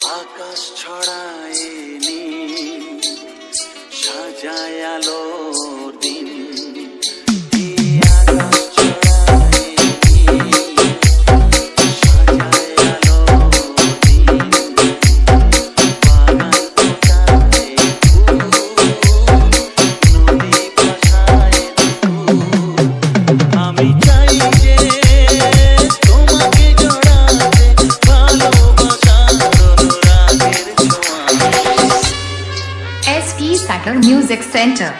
আকাশ ছড়ায় নি সাজায় আলোর Music Center.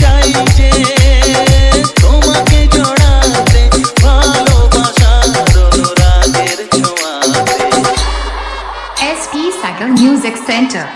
চাই যে তোমাকে জড়াতে ভালোবাসার রাগের ছোঁয়াতে। SP cycle music centre